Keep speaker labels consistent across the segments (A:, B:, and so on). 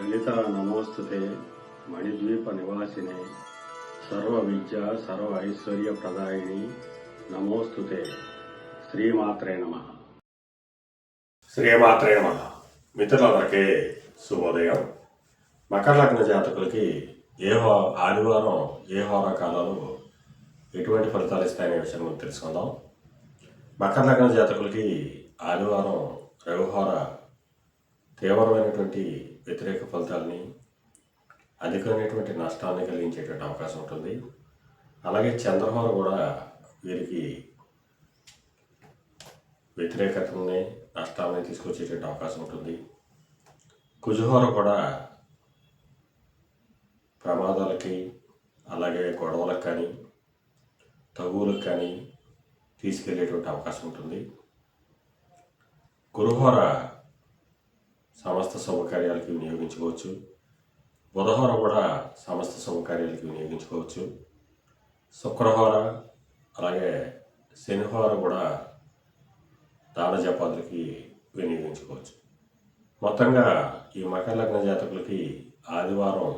A: లలిత నమోస్తుతే మణిద్వీప నివాసినే సర్వ విద్య సర్వ ఐశ్వర్య ప్రదాయిని నమోస్తుతే శ్రీమాత్రే నమ.
B: శ్రీమాత్రే నమ. మిత్రులందరికీ శుభోదయం. మకర లగ్న జాతకులకి ఏ ఆదివారం ఏ హోరాకాలాలు ఎటువంటి ఫలితాలు ఇస్తాయనే విషయం తెలుసుకుందాం. మకర లగ్న జాతకులకి ఆదివారం రవిహోర తీవ్రమైనటువంటి వ్యతిరేక ఫలితాలని అధికమైనటువంటి నష్టాన్ని కలిగించేటువంటి అవకాశం ఉంటుంది. అలాగే చంద్రహోర కూడా వీరికి వ్యతిరేకతని నష్టాలని తీసుకొచ్చేటువంటి అవకాశం ఉంటుంది. కుజుహోర కూడా ప్రమాదాలకి అలాగే గొడవలకు కానీ తగువులకు కానీ తీసుకెళ్ళేటువంటి అవకాశం ఉంటుంది. గురుహోర సమస్త వినియోగించుకోవచ్చు. బుధహోర కూడా సమస్త శుభకార్యాలకి వినియోగించుకోవచ్చు. శుక్రహోర అలాగే శనిహోర కూడా దాన జపాదులకి వినియోగించుకోవచ్చు. మొత్తంగా ఈ మకర లగ్న జాతకులకి ఆదివారం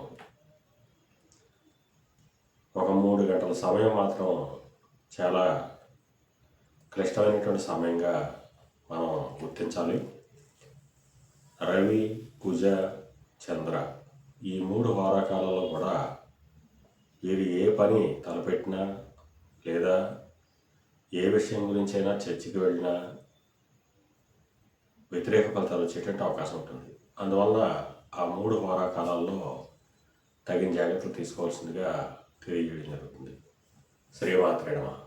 B: ఒక మూడు గంటల సమయం మాత్రం చాలా క్లిష్టమైనటువంటి సమయంగా మనం గుర్తించాలి. రవి కుజ చంద్ర ఈ మూడు వారాకాలలో కూడా వీరు ఏ పని తలపెట్టినా లేదా ఏ విషయం గురించైనా చర్చికి వెళ్ళినా వ్యతిరేక ఫలితాలు వచ్చేటట్టు అవకాశం ఉంటుంది. అందువల్ల ఆ మూడు వారా కాలాల్లో తగిన జాగ్రత్తలు తీసుకోవాల్సిందిగా తెలియజేయడం జరుగుతుంది. శ్రీమాత్రేణమా